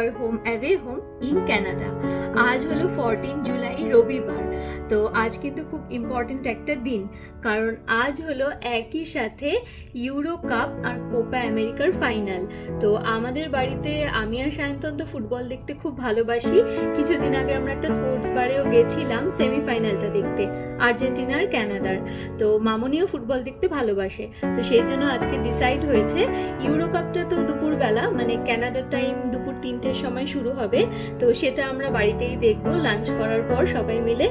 Our home away home in Canada আজ হলো fourteen July রবিবার। তো আজ কিন্তু খুব ইম্পর্ট্যান্ট একটা দিন। কারণ আজ হলো একই সাথে ইউরো কাপ আর কোপা আমেরিকার ফাইনাল তো আমাদের বাড়িতে আমি আর সায়ন্তন তো ফুটবল দেখতে খুব ভালোবাসি। কিছুদিন আগে আমরা একটা স্পোর্টস বারেও গেছিলাম সেমিফাইনালটা দেখতে, আর্জেন্টিনা আর ক্যানাডার তো মামনিও ফুটবল দেখতে ভালোবাসে। তো সেই জন্য আজকে ডিসাইড হয়েছে ইউরো কাপটা তো দুপুরবেলা মানে ক্যানাডার টাইম দুপুর তিনটের সময় শুরু হবে। তো সেটা আমরা বাড়িতেই দেখব। লাঞ্চ করার পর সবাই মিলে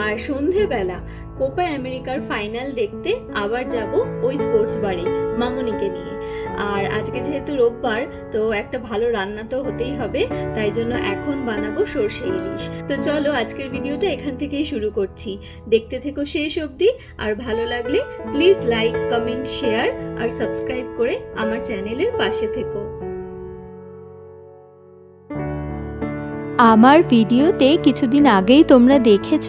আর সন্ধেবেলা কোপা আমেরিকার ফাইনাল দেখতে আবার যাব ওই স্পোর্টস বারে মামনিকে নিয়ে। আর আজকে যেহেতু রোববার, তো একটা ভালো রান্না তো হতেই হবে, তাই জন্য এখন বানাবো সর্ষে ইলিশ। তো চলো আজকের ভিডিওটা এখান থেকেই শুরু করছি। দেখতে থেকো শেষ অবধি, আর ভালো লাগলে প্লিজ লাইক, কমেন্ট, শেয়ার, আর সাবস্ক্রাইব করে আমার চ্যানেলের পাশে থেকো। আমার ভিডিওতে কিছুদিন আগেই তোমরা দেখেছ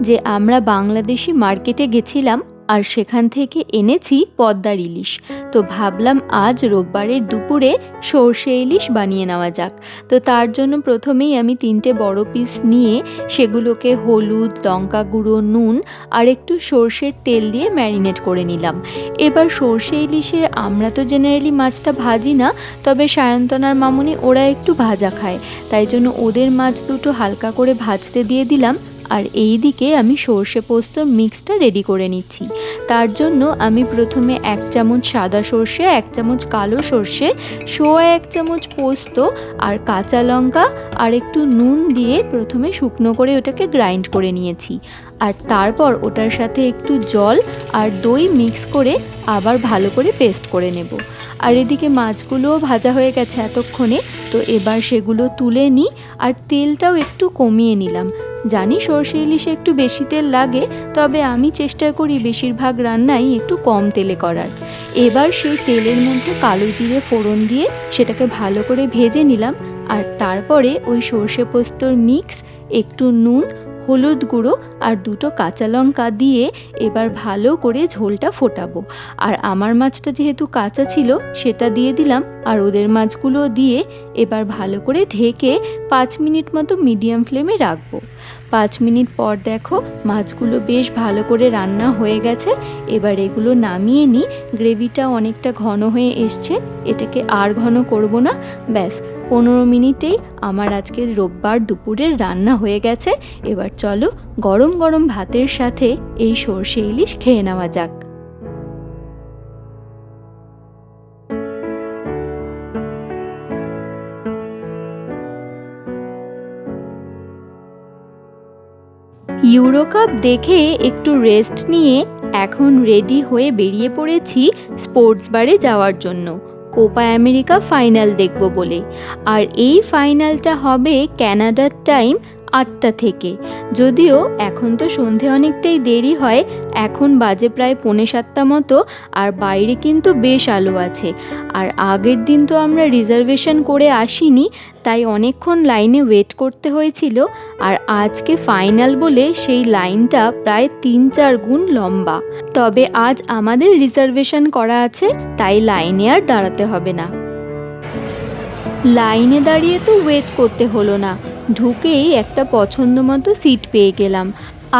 যে আমরা বাংলাদেশি মার্কেটে গেছিলাম আর সেখান থেকে এনেছি পদ্মার ইলিশ। তো ভাবলাম আজ রোববারের দুপুরে সর্ষে ইলিশ বানিয়ে নেওয়া যাক। তো তার জন্য প্রথমেই আমি তিনটে বড় পিস নিয়ে সেগুলোকে হলুদ, লঙ্কা গুঁড়ো, নুন আর একটু সর্ষের তেল দিয়ে ম্যারিনেট করে নিলাম। এবার সর্ষে ইলিশে আমরা তো জেনারেলি মাছটা ভাজি না, তবে সায়ন্তনার মামুনি ওরা একটু ভাজা খায়। তাই জন্য ওদের মাছ দুটো হালকা করে ভাজতে দিয়ে দিলাম। আর এই দিকে আমি সর্ষে পোস্তর মিক্সটা রেডি করে নিচ্ছি। তার জন্য আমি প্রথমে এক চামচ সাদা সর্ষে, এক চামচ কালো সর্ষে, সোয়া এক চামচ পোস্ত আর কাঁচা লঙ্কা আর একটু নুন দিয়ে প্রথমে শুকনো করে ওটাকে গ্রাইন্ড করে নিয়েছি। আর তারপর ওটার সাথে একটু জল আর দই মিক্স করে আবার ভালো করে পেস্ট করে নেব। আর এদিকে মাছগুলোও ভাজা হয়ে গেছে এতক্ষণে, তো এবার সেগুলো তুলে নিই আর তেলটাও একটু কমিয়ে নিলাম। জানি সর্ষে ইলিশে একটু বেশি তেল লাগে, তবে আমি চেষ্টা করি বেশিরভাগ রান্নাই একটু কম তেলে করার। এবার সেই তেলের মধ্যে কালো জিরে ফোড়ন দিয়ে সেটাকে ভালো করে ভেজে নিলাম। আর তারপরে ওই সর্ষে পোস্তর মিক্স, একটু নুন হলুদ গুঁড়ো আর দুটো কাঁচা লঙ্কা দিয়ে এবার ভালো করে ঝোলটা ফোটাবো। আর আমার মাছটা যেহেতু কাঁচা ছিল, সেটা দিয়ে দিলাম। আর ওদের মাছগুলো দিয়ে এবার ভালো করে ঢেকে পাঁচ মিনিট মতো মিডিয়াম ফ্লেমে রাখব। পাঁচ মিনিট পর দেখো মাছগুলো বেশ ভালো করে রান্না হয়ে গেছে। এবার এগুলো নামিয়ে নিই। গ্রেভিটা অনেকটা ঘন হয়ে এসছে। এটাকে আর ঘন করব না। ব্যাস পনেরো মিনিটেই আমার আজকের রোববার দুপুরের রান্না হয়ে গেছে। এবার চলো গরম গরম ভাতের সাথে এই সর্ষে ইলিশ খেয়ে নেওয়া যাক। ইউরো কাপ দেখে একটু রেস্ট নিয়ে এখন রেডি হয়ে বেরিয়ে পড়েছি স্পোর্টস বারে যাওয়ার জন্য। কোপা আমেরিকা ফাইনাল দেখব বলে। আর এই ফাইনালটা হবে ক্যানাডার টাইম আটটা থেকে। যদিও এখন তো সন্ধে অনেকটাই দেরি হয়, এখন বাজে প্রায় পৌনে সাতটা মতো, আর বাইরে কিন্তু বেশ আলো আছে। আর আগের দিন তো আমরা রিজার্ভেশন করে আসিনি, তাই অনেকক্ষণ লাইনে ওয়েট করতে হয়েছিল, আর আজকে ফাইনাল বলে সেই লাইনটা প্রায় তিন চার গুণ লম্বা। তবে আজ আমাদের রিজার্ভেশন করা আছে, তাই লাইনে আর দাঁড়াতে হবে না। লাইনে দাঁড়িয়ে তো ওয়েট করতে হলো না। ঢুকেই একটা পছন্দ মতো সিট পেয়ে গেলাম।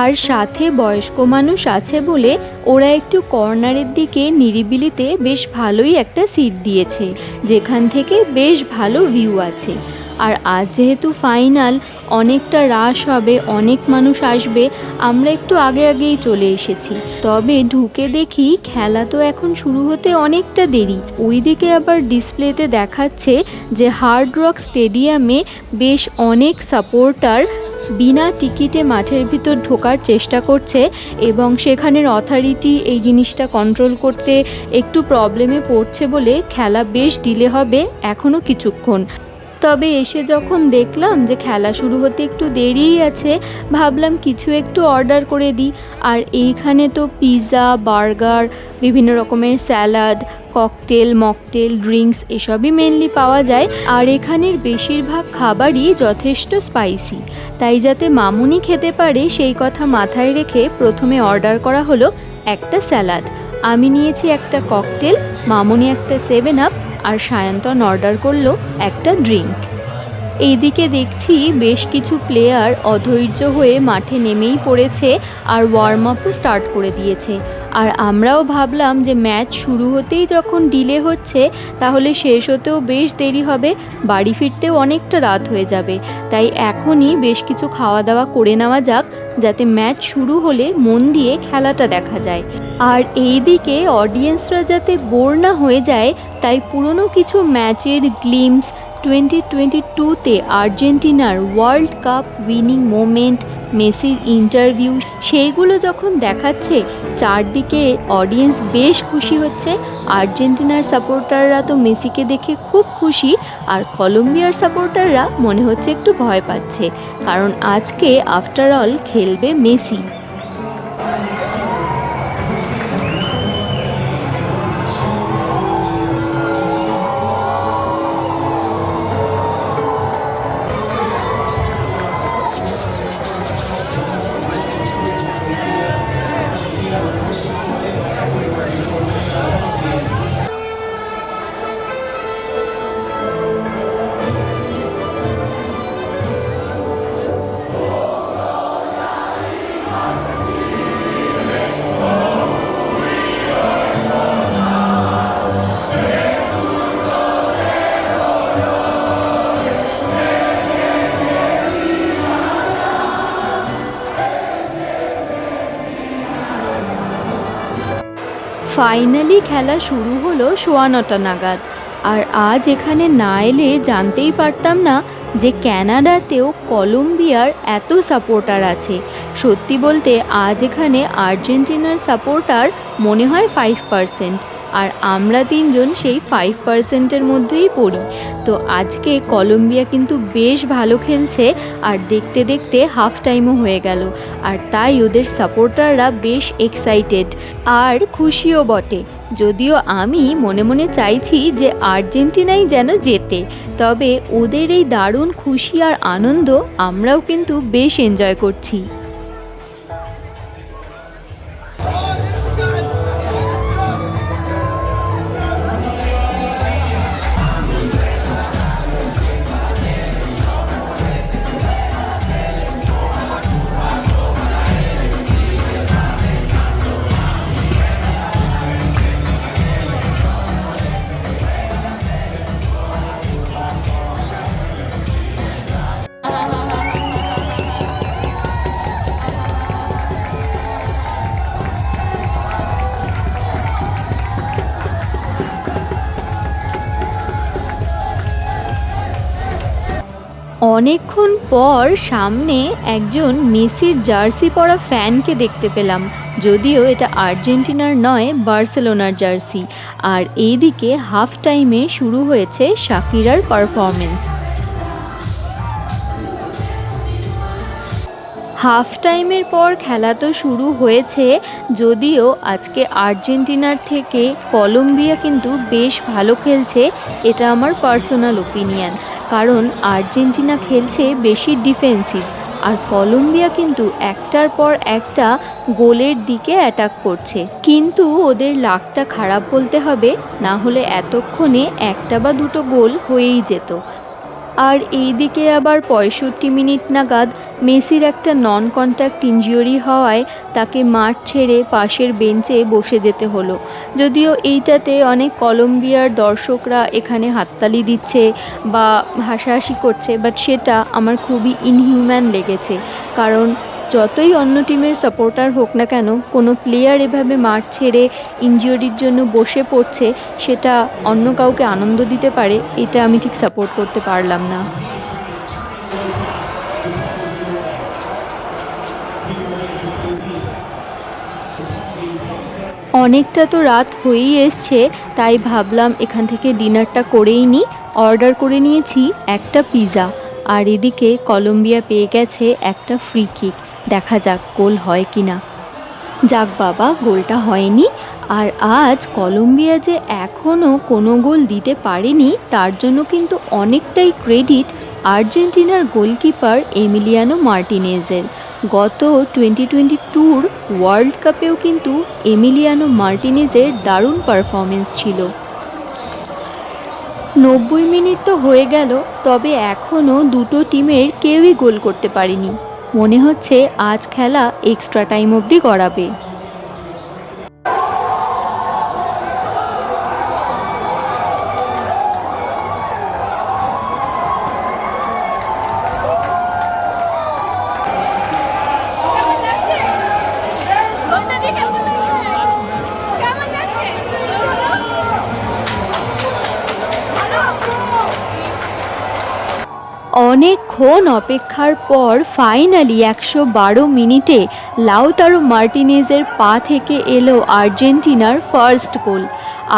আর সাথে বয়স্ক মানুষ আছে বলে ওরা একটু কর্নারের দিকে নিরিবিলিতে বেশ ভালোই একটা সিট দিয়েছে, যেখান থেকে বেশ ভালো ভিউ আছে। আর আজ যেহেতু ফাইনাল অনেকটা রাশ হবে, অনেক মানুষ আসবে, আমরা একটু আগে আগেই চলে এসেছি। তবে ঢুকে দেখি খেলা তো এখন শুরু হতে অনেকটা দেরি। ওইদিকে আবার ডিসপ্লেতে দেখাচ্ছে যে হার্ড রক স্টেডিয়ামে বেশ অনেক সাপোর্টার বিনা টিকিটে মাঠের ভিতর ঢোকার চেষ্টা করছে এবং সেখানের অথরিটি এই জিনিসটা কন্ট্রোল করতে একটু প্রবলেমে পড়ছে বলে খেলা বেশ ডিলে হবে এখনও কিছুক্ষণ। তবে এসে যখন দেখলাম যে খেলা শুরু হতে একটু দেরিই আছে, ভাবলাম কিছু একটু অর্ডার করে দিই। আর এইখানে তো পিৎজা বার্গার বিভিন্ন রকমের স্যালাড ককটেল মকটেল ড্রিঙ্কস এসবই মেনলি পাওয়া যায়। আর এখানের বেশিরভাগ খাবারই যথেষ্ট স্পাইসি তাই যাতে মামুনি খেতে পারে, সেই কথা মাথায় রেখে প্রথমে অর্ডার করা হলো একটা স্যালাড আমি নিয়েছি একটা ককটেল মামুনি একটা সেভেন আপ আর সায়ন্তন অর্ডার করল একটা ড্রিঙ্ক এইদিকে দেখছি বেশ কিছু প্লেয়ার অধৈর্য হয়ে মাঠে নেমেই পড়েছে আর ওয়ার্ম আপও স্টার্ট করে দিয়েছে। আর আমরাও ভাবলাম যে ম্যাচ শুরু হতেই যখন ডিলে হচ্ছে, তাহলে শেষ হতেও বেশ দেরি হবে, বাড়ি ফিরতেও অনেকটা রাত হয়ে যাবে। তাই এখনই বেশ কিছু খাওয়া দাওয়া করে নেওয়া যাক, যাতে ম্যাচ শুরু হলে মন দিয়ে খেলাটা দেখা যায়। আর এই দিকে অডিয়েন্সরা যাতে বোর না হয়ে যায়, তাই পুরনো কিছু ম্যাচের গ্লিমস টোয়েন্টি টোয়েন্টি টুতে আর্জেন্টিনার ওয়ার্ল্ড কাপ উইনিং মোমেন্ট মেসির ইন্টারভিউ সেইগুলো যখন দেখাচ্ছে, চারদিকে অডিয়েন্স বেশ খুশি হচ্ছে। আর্জেন্টিনার সাপোর্টাররা তো মেসিকে দেখে খুব খুশি, আর কলম্বিয়ার সাপোর্টাররা মনে হচ্ছে একটু ভয় পাচ্ছে। কারণ আজকে আফটার অল খেলবে মেসি। ফাইনালি খেলা শুরু হলো সোয়া নটা নাগাদ। আর আজ এখানে না এলে জানতেই পারতাম না যে ক্যানাডাতেও কলম্বিয়ার এত সাপোর্টার আছে। সত্যি বলতে আজ এখানে আর্জেন্টিনার সাপোর্টার মনে হয় ফাইভ পারসেন্ট আর আমরা তিনজন সেই ফাইভ পার্সেন্টের মধ্যেই পড়ি। তো আজকে কলম্বিয়া কিন্তু বেশ ভালো খেলছে আর দেখতে দেখতে হাফ টাইমও হয়ে গেল। আর তাই ওদের সাপোর্টাররা বেশ এক্সাইটেড আর খুশিও বটে। যদিও আমি মনে মনে চাইছি যে আর্জেন্টিনাই যেন জেতে, তবে ওদের এই দারুণ খুশি আর আনন্দ আমরাও কিন্তু বেশ এনজয় করছি। অনেকক্ষণ পর সামনে একজন মেসির জার্সি পরা ফ্যানকে দেখতে পেলাম। যদিও এটা আর্জেন্টিনার নয়, বার্সেলোনার জার্সি। আর এইদিকে হাফ টাইমে শুরু হয়েছে শাকিরার পারফরমেন্স হাফ টাইমের পর খেলা তো শুরু হয়েছে, যদিও আজকে আর্জেন্টিনার থেকে কলম্বিয়া কিন্তু বেশ ভালো খেলছে, এটা আমার পার্সোনাল ওপিনিয়ন কারণ আর্জেন্টিনা খেলছে বেশি ডিফেন্সিভ আর কলম্বিয়া কিন্তু একটার পর একটা গোলের দিকে অ্যাটাক করছে। কিন্তু ওদের লাকটা খারাপ বলতে হবে, না হলে এতক্ষণে একটা বা দুটো গোল হয়েই যেত। আর এই দিকে আবার পঁয়ষট্টি মিনিট নাগাদ মেসির একটা নন কন্ট্যাক্ট ইঞ্জুরি হওয়ায় তাকে মাঠ ছেড়ে পাশের বেঞ্চে বসে যেতে হলো। যদিও এইটাতে অনেক কলম্বিয়ার দর্শকরা এখানে হাততালি দিচ্ছে বা হাসাহাসি করছে বাট সেটা আমার খুবই ইনহিউম্যান লেগেছে। কারণ যতই অন্য টিমের সাপোর্টার হোক না কেন, কোনো প্লেয়ার এভাবে মাঠ ছেড়ে ইনজিওরির জন্য বসে পড়ছে, সেটা অন্য কাউকে আনন্দ দিতে পারে, এটা আমি ঠিক সাপোর্ট করতে পারলাম না। অনেকটা তো রাত হয়েই এসছে, তাই ভাবলাম এখান থেকে ডিনারটা করেই নিই। অর্ডার করে নিয়েছি একটা পিৎজা আর এদিকে কলম্বিয়া পেয়ে গেছে একটা ফ্রি কিক দেখা যাক গোল হয় কি না যাক বাবা, গোলটা হয়নি। আর আজ কলম্বিয়া যে এখনও কোনো গোল দিতে পারেনি, তার জন্য কিন্তু অনেকটাই ক্রেডিট আর্জেন্টিনার গোলকিপার এমিলিয়ানো মার্টিনেজের। গত টোয়েন্টি টোয়েন্টি ট্যুর ওয়ার্ল্ড কাপেও কিন্তু এমিলিয়ানো মার্টিনেজের দারুণ পারফরমেন্স ছিল। নব্বই মিনিট তো হয়ে গেল, তবে এখনও দুটো টিমের কেউই গোল করতে পারেনি। মনে হচ্ছে আজ খেলা এক্সট্রা টাইম অবধি গড়াবে। অনেকক্ষণ অপেক্ষার পর ফাইনালি একশো বারো মিনিটে লাউতারো মার্টিনেজের পা থেকে এলো আর্জেন্টিনার ফার্স্ট গোল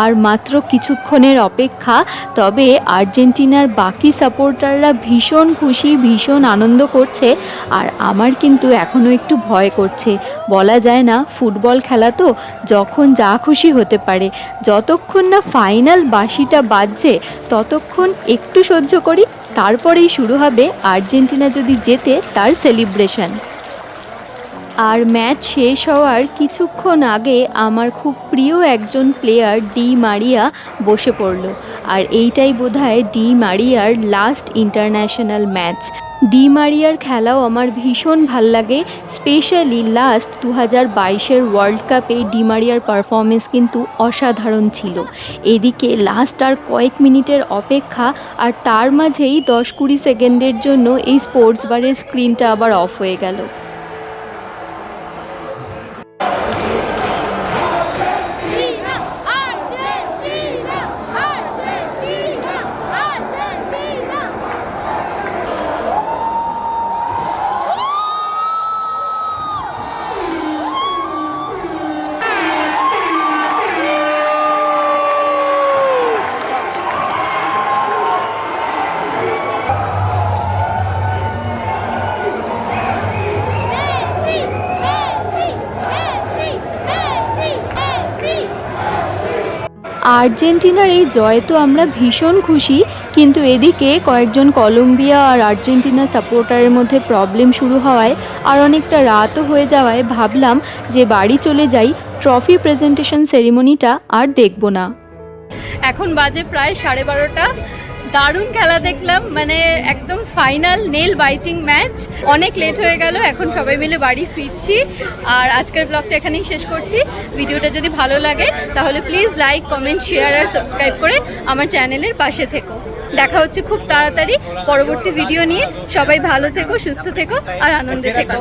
আর মাত্র কিছুক্ষণের অপেক্ষা, তবে আর্জেন্টিনার বাকি সাপোর্টাররা ভীষণ খুশি, ভীষণ আনন্দ করছে, আর আমার কিন্তু এখনও একটু ভয় করছে। বলা যায় না, ফুটবল খেলা তো যখন যা খুশি হতে পারে। যতক্ষণ না ফাইনাল বাসিটা বাজছে, ততক্ষণ একটু সহ্য করি তারপরেই শুরু হবে আর্জেন্টিনা যদি জেতে তার সেলিব্রেশন আর ম্যাচ শেষ হওয়ার কিছুক্ষণ আগে আমার খুব প্রিয় একজন প্লেয়ার ডি মারিয়া বসে পড়ল। আর এইটাই বোধহয় ডি মারিয়ার লাস্ট ইন্টারন্যাশনাল ম্যাচ ডি মারিয়ার খেলাও আমার ভীষণ ভালো লাগে স্পেশালি লাস্ট দু হাজার বাইশের ওয়ার্ল্ড কাপে ডি মারিয়ার পারফরমেন্স কিন্তু অসাধারণ ছিল। এদিকে লাস্ট আর কয়েক মিনিটের অপেক্ষা, আর তার মাঝেই দশ কুড়ি সেকেন্ডের জন্য এই স্পোর্টস বারের স্ক্রিনটা আবার অফ হয়ে গেল। আর্জেন্টিনার এই জয়ে তো আমরা ভীষণ খুশি, কিন্তু এদিকে কয়েকজন কলম্বিয়া আর আর্জেন্টিনা সাপোর্টারের মধ্যে প্রবলেম শুরু হওয়ায় আর অনেকটা রাতও হয়ে যাওয়ায় ভাবলাম যে বাড়ি চলে যাই ট্রফি প্রেজেন্টেশন সেরিমনিটা আর দেখব না। এখন বাজে প্রায় সাড়ে বারোটা। দারুণ খেলা দেখলাম মানে একদম ফাইনাল নেল বাইটিং ম্যাচ অনেক লেট হয়ে গেল, এখন সবাই মিলে বাড়ি ফিরছি। আর আজকের ব্লগটা এখানেই শেষ করছি। ভিডিওটা যদি ভালো লাগে, তাহলে প্লিজ লাইক কমেন্ট শেয়ার আর সাবস্ক্রাইব করে আমার চ্যানেলের পাশে থেকো। দেখা হচ্ছে খুব তাড়াতাড়ি পরবর্তী ভিডিও নিয়ে। সবাই ভালো থেকো, সুস্থ থেকো আর আনন্দে থেকো।